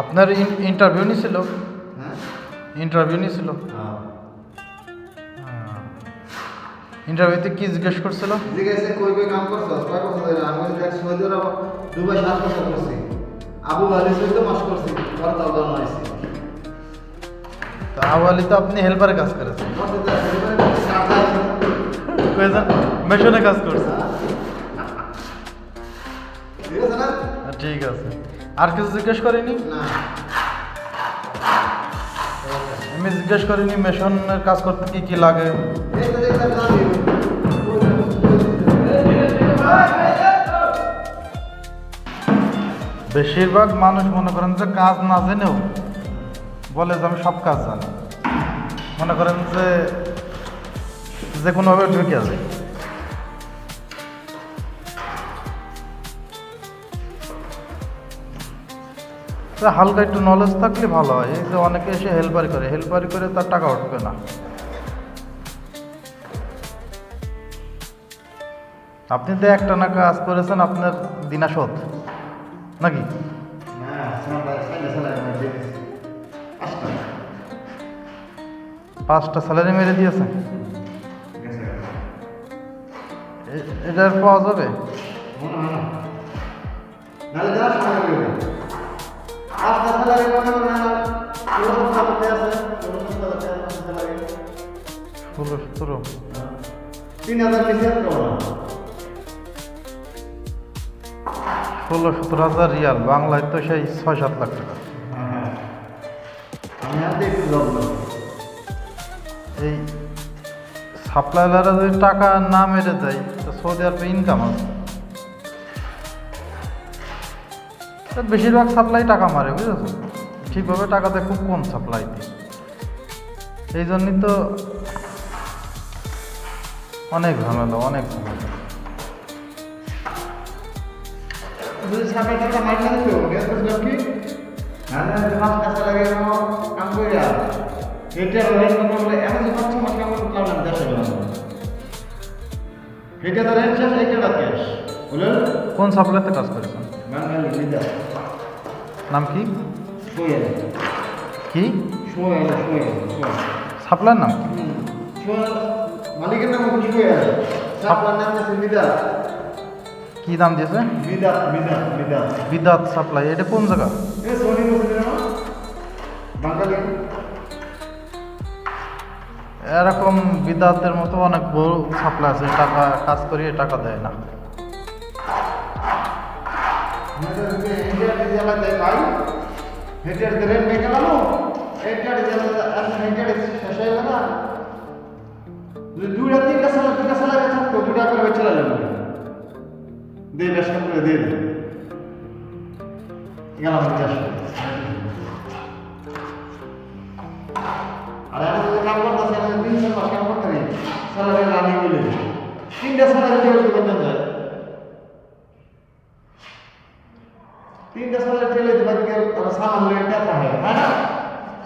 আপনার ইন্টারভিউ নিছিল? হ্যাঁ? ইন্টারভিউ নিছিল? ইন্টারভিউতে কি জিজ্ঞেস করছিল? জিজ্ঞাসা কই কই কাম করছ? কয় বছর ধরে। আমি দেখ সৌদি আরব দুবাই সাত বছর করছি। আবু বালি চোদ্দ মাস করছি। পরে তাও দাম আইসি তা আপনি হেল্পারে কাজ করেছেন। মেশনে কাজ হ্যাঁ, ঠিক আছে। আর কিছু জিজ্ঞেস করিনি? আমি জিজ্ঞেস করিনি মেশনের কাজ করতে কি কি লাগে? বেশিরভাগ মানুষ মনে করেন যে কাজ না জেনেও বলে যে আমি সব কাজ জানি। মনে করেন যে যে কোনোভাবে ঢুকে আছে। হালকা একটু নলেজ থাকলে ভালো হয়। এই যে অনেকে এসে হেল্পারি করে হেল্পারি করে তার টাকা উঠবে না। আপনি তো একটা না কাজ করেছেন, আপনার দিনা শোধ। নাকি? পাঁচটা স্যালারি মেরে দিয়েছে এটার পাওয়া যাবে? ষোলো সতেরো তিন হাজার আর ষোলো সতেরো হাজার রিয়াল বাংলায় তো সেই ছয় সাত লাখ টাকা। একটু এই সাপ্লাইলাররা যদি টাকা না মেরে দেয় তো সৌদি আরবে ইনকাম আছে। বেশিরভাগ সাপ্লাই টাকা মারে বুঝেছ? ঠিকভাবে টাকাতে খুব কম সাপ্লাই দেয়। এই জন্যই তো অনেক ঝামেলা অনেক ঝামেলা। কোন সাপ্লাইতে কাজ করেছেন? নাম কি? কি? সোয়েল নাম মালিকের নাম সাপ্লার কি দাম দিয়েছে? বিদা বিদা বিদা বিদ্যাত সাপ্লাই এটা কোন জায়গা? এরকম বিদ্যাতের মতো অনেক বড় সাপ্লাই আছে টাকা কাজ করিয়ে টাকা দেয় না। হেঁটে জেলাতে পাই হেঁটে রেন্ট মেয়ে গেলাম হেঁটে জেলা এখন হেঁটে শেষ হয়ে গেল না যদি দুটা তিনটা সালে দুটা সালে থাকতো দুটা করে বেছে লাগালাম দিয়ে বেশ করে দিয়ে দিই গেলাম চাষ আর এখন যদি কাম করতেছে এখন তিন চার মাস কাম করতে নেই স্যালারি রানিং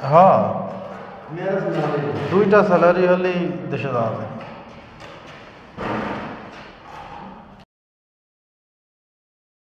হয়। দুইটা স্যালারি হলেই দেশে যাওয়া